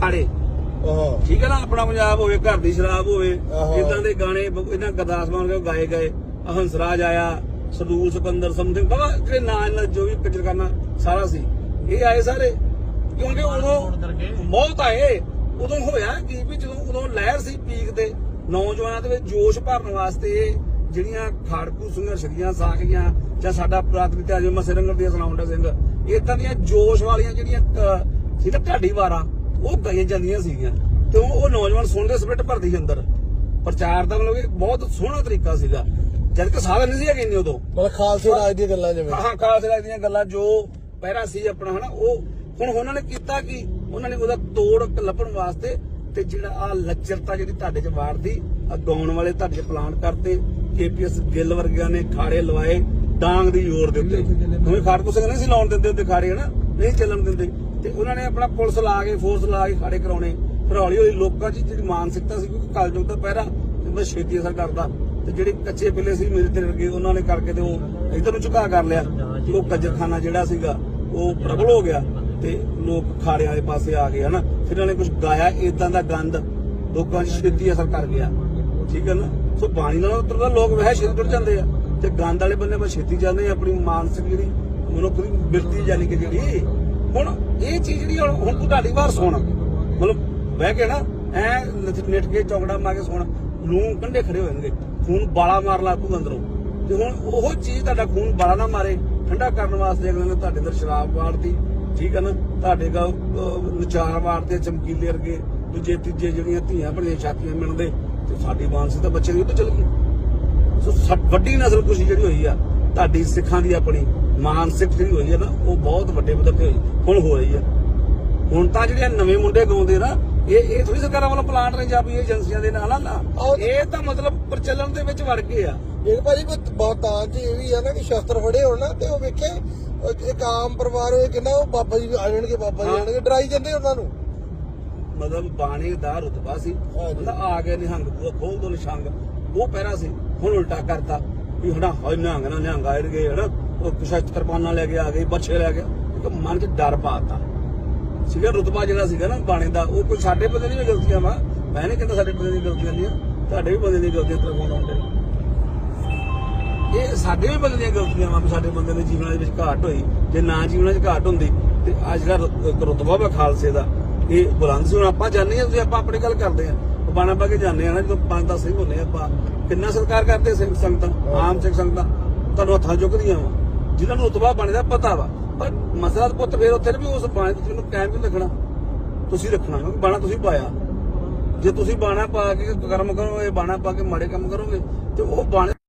ਖਾੜੇ। ਆਹ। ਠੀਕ ਹੈ ਨਾ ਆਪਣਾ ਪੰਜਾਬ ਹੋਵੇ ਘਰ ਦੀ ਸ਼ਰਾਬ ਹੋਵੇ ਆਹੋ। ਇਦਾਂ ਦੇ ਗਾਣੇ ਬ- ਇਹਨਾਂ ਗਰਦਾਸ ਮਾਨ ਕੇ ਗਾਏ ਗਏ। ਹੰਸਰਾਜ ਆਇਆ ਸਰਦੂਲ ਸਿਕੰਦਰ ਸਮਥਿੰਗ ਬਾਬਾ ਜਿਹੜੇ ਨਾਂ ਇਹਨਾਂ ਜੋ ਵੀ ਕਜਰ ਕਰਨਾ ਸਾਰਾ ਸੀ। ਇਹ ਆਏ ਸਾਰੇ। ਕਿਉਂਕਿ ਉਦੋਂ ਬਹੁਤ ਆਏ। ਉਦੋਂ ਹੋਇਆ ਕੀ ਵੀ ਜਦੋਂ ਉਦੋਂ ਲਹਿਰ ਸੀ ਪੀਕ ਤੇ ਨੌਜਵਾਨਾਂ ਦੇ ਵਿੱਚ ਜੋਸ਼ ਭਰਨ ਵਾਸਤੇ ਜਿਹੜੀਆਂ ਖਾੜਕੂ ਸੰਘਰਸ਼ ਦੀਆਂ ਸਾਖੀਆਂ ਜਾਂ ਸਾਡਾ ਪ੍ਰਾਤਮਿਕ ਜਿਵੇਂ ਮਸੇ ਰੰਗਰ ਦੀ ਸੁਣਾਉਂਦਾ ਸਿੰਘ ਇਦਾਂ ਦੀਆਂ ਜੋਸ਼ ਵਾਲੀਆਂ ਜਿਹੜੀਆਂ ਅਹ, ਸੀ ਤਾਂ ਢਾਡੀ ਵਾਰਾਂ ਉਹ ਗਾਈਆਂ ਜਾਂਦੀਆਂ ਸੀਗੀਆਂ ਤੇ ਉਹ ਨੌਜਵਾਨ ਸੁਣਦੇ ਸਪਿਰਟ ਭਰਦੀ ਸੀ ਅੰਦਰ। ਪ੍ਰਚਾਰ ਦਾ ਮਤਲਬ ਕਿ ਬਹੁਤ ਸੋਹਣਾ ਤਰੀਕਾ ਸੀਗਾ। ਜਦ ਕਿ ਸਾਧਨ ਨਹੀਂ ਸੀ ਹੈਗੇ ਇੰਨੇ ਉਦੋਂ। ਮਤਲਬ ਖਾਲਸੇ ਰਾਜ ਦੀਆਂ ਗੱਲਾਂ ਜਿਵੇਂ। ਹਾਂ ਖਾਸ ਰਾਜ ਦੀਆਂ ਗੱਲਾਂ ਜੋ ਪਹਿਰਾ ਸੀ ਆਪਣਾ ਹਨਾ ਉਹ ਹੁਣ ਉਹਨਾਂ ਨੇ ਕੀਤਾ ਕੀ? ਉਹਨਾਂ ਨੇ ਉਹਦਾ ਤੋੜ ਲੱਭਣ ਵਾਸਤੇ ਤੇ ਜਿਹੜਾ ਆ ਲੱਚਰਤਾ ਜਿਹੜੀ ਤੁਹਾਡੇ ਚ ਵਾਰਦੀ ਗਾਉਣ ਵਾਲੇ ਤੁਹਾਡੇ ਚ ਪਲਾਨ ਕਰਤੇ ਕੇਪੀਐਸ ਗਿੱਲ ਵਰਗਿਆਂ ਨੇ ਖਾੜੇ ਲਵਾਏ ਡਾਂਗ ਦੀ ਜ਼ੋਰ ਦੇ ਉੱਤੇ। ਕਿਉਂਕਿ ਖਾੜਕੂ ਸਿੰਘ ਨਹੀਂ ਸੀ ਲਾਉਣ ਦਿੰਦੇ ਹੁੰਦੇ ਖਾੜੇ ਹਨਾ? ਨਹੀਂ ਚੱਲਣ ਦਿੰਦੇ। ਉਹਨਾਂ ਨੇ ਆਪਣਾ ਪੁਲਿਸ ਲਾ ਕੇ ਫੋਰਸ ਲਾ ਕੇ ਖਾੜੇ ਕਰਾਉਣੇ। ਫਿਰ ਹੌਲੀ ਹੌਲੀ ਲੋਕਾਂ 'ਚ ਜਿਹੜੀ ਮਾਨਸਿਕਤਾ ਸੀ, ਕਿਉਂਕਿ ਕਲਯੁਗ ਦਾ ਪਹਿਰਾ ਤੇ ਛੇਤੀ ਅਸਰ ਕਰਦਾ। ਤੇ ਜਿਹੜੇ ਕੱਚੇ ਪਿੱਲੇ ਸੀ, ਮੇਰੇ ਤੇ ਵਰਗੇ ਉਹਨਾਂ ਨੇ ਕਰਕੇ ਤੇ ਉਹ ਇਧਰ ਨੂੰ ਝੁਕਾ ਕਰ ਲਿਆ। ਉਹ ਕੱਜਰਖਾਨਾ ਜਿਹੜਾ ਸੀਗਾ, ਉਹ ਪ੍ਰਬਲ ਹੋ ਗਿਆ ਤੇ ਲੋਕ ਖਾੜੇ ਵਾਲੇ ਪਾਸੇ ਆ ਗਏ, ਹਨਾ? ਫਿਰ ਉਹਨਾਂ ਨੇ ਕੁਝ ਗਾਇਆ ਇਦਾਂ ਦਾ ਗੰਦ। ਲੋਕਾਂ 'ਚ ਛੇਤੀ ਅਸਰ ਕਰ ਗਿਆ। ਠੀਕ ਹੈ ਨਾ? ਸੋ ਬਾਣੀ ਨਾਲ ਉਤਰਦਾ, ਲੋਕ ਵਹਿ ਛੇਤੀ ਟੁੱਟ ਜਾਂਦੇ ਆ। ਤੇ ਗੰਦ ਵਾਲੇ ਬੰਦੇ ਬਸ ਛੇਤੀ ਜਾਂਦੇ ਆ, ਆਪਣੀ ਮਾਨਸਿਕ ਜਿਹੜੀ ਮਨੁੱਖ ਦੀ ਬਿਰਤੀ ਜਾਨੀ ਕਿ ਜਿਹੜੀ ਹੁਣ ਇਹ ਚੀਜ਼ ਜਿਹੜੀ ਹੁਣ ਹੁਣ ਤੂੰ ਢਾਡੀ ਵਾਰ ਸੁਣ। ਮਤਲਬ ਬਹਿ ਕੇ ਨਾ, ਐ ਨੇਟ ਕੇ ਚੌਕੜਾ ਮਾਰ ਕੇ ਸੁਣ। ਲੂੰ ਕੰਡੇ ਖੜੇ ਹੋ ਜਾਣਗੇ। ਖੂਨ ਬਾਲਾ ਮਾਰ ਲਾ ਤੂੰ ਅੰਦਰੋਂ। ਤੇ ਹੁਣ ਉਹ ਚੀਜ਼ ਤੁਹਾਡਾ ਖੂਨ ਬਾਲਾ ਨਾ ਮਾਰੇ, ਠੰਡਾ ਕਰਨ ਵਾਸਤੇ ਅਗਲੇ ਨੇ ਤੁਹਾਡੇ ਅੰਦਰ ਸ਼ਰਾਬ ਵਾੜਤੀ। ਠੀਕ ਹੈ ਨਾ? ਤੁਹਾਡੇ ਦਾ ਵਿਚਾਰ ਵਾਰਤੇ ਚਮਕੀਲੇ ਵਰਗੇ। ਦੂਜੇ ਤੀਜੇ ਜਿਹੜੀਆਂ ਧੀਆਂ ਬਣੀਆਂ ਛਾਤੀਆਂ ਮਿਲਦੇ, ਤੇ ਸਾਡੀ ਮਾਨਸਿਕ ਤਾਂ ਬੱਚੇ ਦੀ ਉੱਤੇ ਚਲ ਗਈ। ਸੋ ਵੱਡੀ ਨਸਲ ਕੁਸ਼ੀ ਜਿਹੜੀ ਹੋਈ ਆ, ਤੁਹਾਡੀ ਸਿੱਖਾਂ ਦੀ ਆਪਣੀ। ਮਾਨਸਿਕ ਜਿਹੜੀ ਹੋਈ ਆ ਨਾ ਉਹ ਬਹੁਤ ਵੱਡੇ ਪੱਧਰ ਤੇ ਹੁਣ ਹੋ ਰਹੀ ਆ ਹੁਣ ਤਾਂ ਜਿਹੜੇ ਨਵੇਂ ਮੁੰਡੇ ਗਾਉਂਦੇ ਨਾ ਇਹ ਇਹ ਥੋੜੀ ਸਰਕਾਰਾਂ ਵੱਲੋਂ ਪਲਾਂਟ ਨੇ ਜਾਂ ਵੀ ਏਜੰਸੀਆਂ ਦੇ ਨਾਲ ਨਾ ਇਹ ਤਾਂ ਮਤਲਬ ਪ੍ਰਚਲਨ ਦੇ ਵਿੱਚ ਵੜ ਗਏ ਆ। ਇਹ ਭਾਜੀ ਕੋਈ ਬਹੁਤਾਂ ਚ ਇਹ ਵੀ ਆ ਨਾ ਕਿ ਸ਼ਸਤਰ ਫੜੇ ਹੋਣ ਨਾ ਤੇ ਉਹ ਵੇਖੇ ਇੱਕ ਆਮ ਪਰਿਵਾਰ ਹੋਏ ਕਿੰਨਾ ਉਹ ਬਾਬਾ ਜੀ ਆ ਜਾਣਗੇ ਬਾਬਾ ਜੀ ਹਾਂ। ਆਣਗੇ ਡਰਾਈ ਜਾਂਦੇ ਉਹਨਾਂ ਨੂੰ। ਮਤਲਬ ਬਾਣੀ ਦਾ ਰੁਤਬਾ ਸੀ। ਮਤਲਬ ਆ ਗਏ ਨਿਹੰਗ ਬੂਆ ਖੋਲ ਦੋ ਨਿਸ਼ੰਗ। ਉਹ ਪਹਿਰਾ ਸੀ ਹੁਣ ਉਲਟਾ ਕਰਤਾ ਵੀ ਹਣਾ ਹੋਇ ਨਿਹੰਗ ਨਾ ਨਿਹੰਗ ਆਏ ਗਏ ਹਨਾ? ਉਹ ਕੁਛ ਤਰਪਾਨਾ ਲੈ ਕੇ ਆ ਗਏ ਬੱਚੇ ਲੈ ਗਿਆ ਇੱਕ ਮਨ 'ਚ ਡਰ ਪਾਤਾ। ਸੀਗਾ ਰੁਤਬਾ ਜਿਹੜਾ ਸੀਗਾ ਨਾ ਬਾਣੀ ਦਾ ਉਹ ਕੋਈ ਸਾਡੇ ਬੰਦੇ ਦੀਆਂ ਗਲਤੀਆਂ ਵਾ। ਮੈਂ ਨਹੀਂ ਕਹਿੰਦਾ ਸਾਡੇ ਬੰਦੇ ਦੀਆਂ ਗਲਤੀਆਂ ਨਹੀਂ ਤੁਹਾਡੇ ਵੀ ਬੰਦੇ ਦੀਆਂ ਗਲਤੀਆਂ ਤਰਫੋਂ ਆਉਂਦੇ। ਇਹ ਸਾਡੇ ਵੀ ਬੰਦੇ ਦੀਆਂ ਗਲਤੀਆਂ ਵਾ ਸਾਡੇ ਬੰਦੇ ਦੇ ਜੀਵਨਾਂ ਦੇ ਵਿੱਚ ਘਾਟ ਹੋਈ। ਜੇ ਨਾ ਜੀਵਨਾਂ 'ਚ ਘਾਟ ਹੁੰਦੀ ਤੇ ਆ ਜਿਹੜਾ ਰੁਤਬਾ ਵਾ ਖਾਲਸੇ ਦਾ। ਇਹ ਬੁਲੰਦ ਸੀ ਹੁਣ ਆਪਾਂ ਜਾਣਦੇ ਹਾਂ ਤੁਸੀਂ ਆਪਾਂ ਆਪਣੀ ਗੱਲ ਕਰਦੇ ਆ ਬਾਣਾ ਪਾ ਕੇ ਜਾਂਦੇ ਆ ਨਾ ਜਦੋਂ ਪੰਜ ਦਸ ਸਿੰਘ ਹੁੰਦੇ ਆਪਾਂ। ਕਿੰਨਾ ਸਤਿਕਾਰ ਕਰਦੇ ਸਿੰਘ ਸੰਗਤਾਂ ਆਮ ਸਿੰਘ ਸੰਗਤਾਂ? ਤੁਹਾਨੂੰ ਹੱਥਾਂ ਚੁੱਕਦੀਆਂ ਵਾ। ਜਿਹਨਾਂ ਨੂੰ ਰੁਤਬਾ ਬਣਦਾ, ਪਤਾ ਵਾ। ਪਰ ਮਸਲਾ ਤਾਂ ਪੁੱਤ ਫੇਰ ਉੱਥੇ ਵੀ ਉਸ ਬਾਣੇ ਵਿੱਚ ਮੈਨੂੰ ਕਾਇਮ ਨਹੀਂ ਰੱਖਣਾ ਤੁਸੀਂ ਰੱਖਣਾ, ਕਿਉਂਕਿ ਬਾਣਾ ਤੁਸੀਂ ਪਾਇਆ। ਜੇ ਤੁਸੀਂ ਬਾਣਾ ਪਾ ਕੇ ਕਰਮ ਕਰੋਗੇ, ਬਾਣਾ ਪਾ ਕੇ ਮਾੜੇ ਕੰਮ ਕਰੋਗੇ, ਤੇ ਉਹ ਬਾਣੇ